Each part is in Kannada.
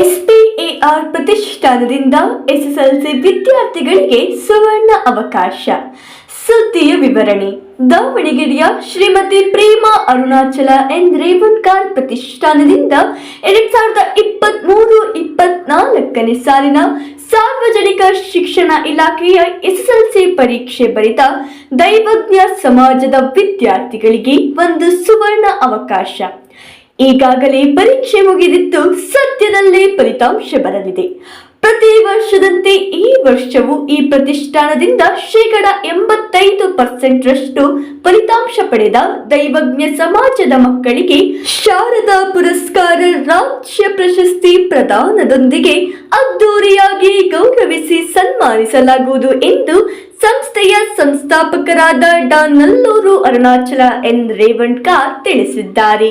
ಎಸ್ಪಿಎಆರ್ ಪ್ರತಿಷ್ಠಾನದಿಂದ ಎಸ್ಎಸ್ಎಲ್ಸಿ ವಿದ್ಯಾರ್ಥಿಗಳಿಗೆ ಸುವರ್ಣ ಅವಕಾಶ. ಸುದ್ದಿಯ ವಿವರಣೆ. ದಾವಣಗೆರೆಯ ಶ್ರೀಮತಿ ಪ್ರೇಮಾ ಅರುಣಾಚಲ ಎನ್. ರೇವಣ್ಕಾರ್ ಪ್ರತಿಷ್ಠಾನದಿಂದ ಎರಡ್ ಸಾವಿರದ ಇಪ್ಪತ್ತ್ ಮೂರು ಇಪ್ಪತ್ನಾಲ್ಕನೇ ಸಾಲಿನ ಸಾರ್ವಜನಿಕ ಶಿಕ್ಷಣ ಇಲಾಖೆಯ ಎಸ್ಎಸ್ಎಲ್ಸಿ ಪರೀಕ್ಷೆ ಬರೆದ ದೈವಜ್ಞ ಸಮಾಜದ ವಿದ್ಯಾರ್ಥಿಗಳಿಗೆ ಒಂದು ಸುವರ್ಣ ಅವಕಾಶ. ಈಗಾಗಲೇ ಪರೀಕ್ಷೆ ಮುಗಿದಿದ್ದು ಸದ್ಯದಲ್ಲೇ ಫಲಿತಾಂಶ ಬರಲಿದೆ. ಪ್ರತಿ ವರ್ಷದಂತೆ ಈ ವರ್ಷವೂ ಈ ಪ್ರತಿಷ್ಠಾನದಿಂದ ಶೇಕಡ ಎಂಬತ್ತೈದು ಪರ್ಸೆಂಟ್ ರಷ್ಟು ಫಲಿತಾಂಶ ಪಡೆದ ದೈವಜ್ಞ ಸಮಾಜದ ಮಕ್ಕಳಿಗೆ ಶಾರದಾ ಪುರಸ್ಕಾರ ರಾಜ್ಯ ಪ್ರಶಸ್ತಿ ಪ್ರದಾನದೊಂದಿಗೆ ಅದ್ದೂರಿಯಾಗಿ ಗೌರವಿಸಿ ಸನ್ಮಾನಿಸಲಾಗುವುದು ಎಂದು ಸಂಸ್ಥೆಯ ಸಂಸ್ಥಾಪಕರಾದ ಡಾ ನಲ್ಲೂರು ಅರುಣಾಚಲ ಎನ್ ರೇವಣ್ಕಾರ್ ತಿಳಿಸಿದ್ದಾರೆ.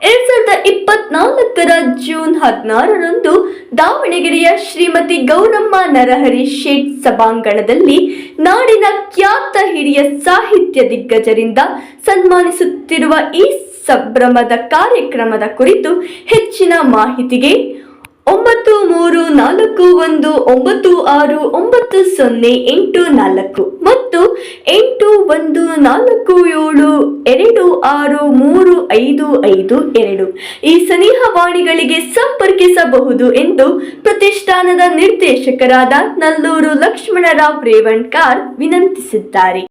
ಎರಡ್ ಸಾವಿರದ ಇಪ್ಪತ್ನಾಲ್ಕರ ಜೂನ್ ಹದಿನಾರರಂದು ದಾವಣಗೆರೆಯ ಶ್ರೀಮತಿ ಗೌರಮ್ಮ ನರಹರಿ ಶೇಟ್ ಸಭಾಂಗಣದಲ್ಲಿ ನಾಡಿನ ಖ್ಯಾತ ಹಿರಿಯ ಸಾಹಿತ್ಯ ದಿಗ್ಗಜರಿಂದ ಸನ್ಮಾನಿಸುತ್ತಿರುವ ಈ ಸಂಭ್ರಮದ ಕಾರ್ಯಕ್ರಮದ ಕುರಿತು ಹೆಚ್ಚಿನ ಮಾಹಿತಿಗೆ ಒಂಬತ್ತು ಮೂರು ನಾಲ್ಕು ಒಂದು ಒಂಬತ್ತು ಆರು ಒಂಬತ್ತು ಸೊನ್ನೆ ಎಂಟು ನಾಲ್ಕು ಮತ್ತು ಒಂದು, ನಾಲ್ಕು, ಏಳು, ಎರಡು, ಆರು, ಮೂರು, ಐದು ಐದು, ಎರಡು. ಈ ಸನಿಹವಾಣಿಗಳಿಗೆ ಸಂಪರ್ಕಿಸಬಹುದು ಎಂದು ಪ್ರತಿಷ್ಠಾನದ ನಿರ್ದೇಶಕರಾದ ನಲ್ಲೂರು ಲಕ್ಷ್ಮಣರಾವ್ ರೇವಣ್ಕಾರ್ ವಿನಂತಿಸಿದ್ದಾರೆ.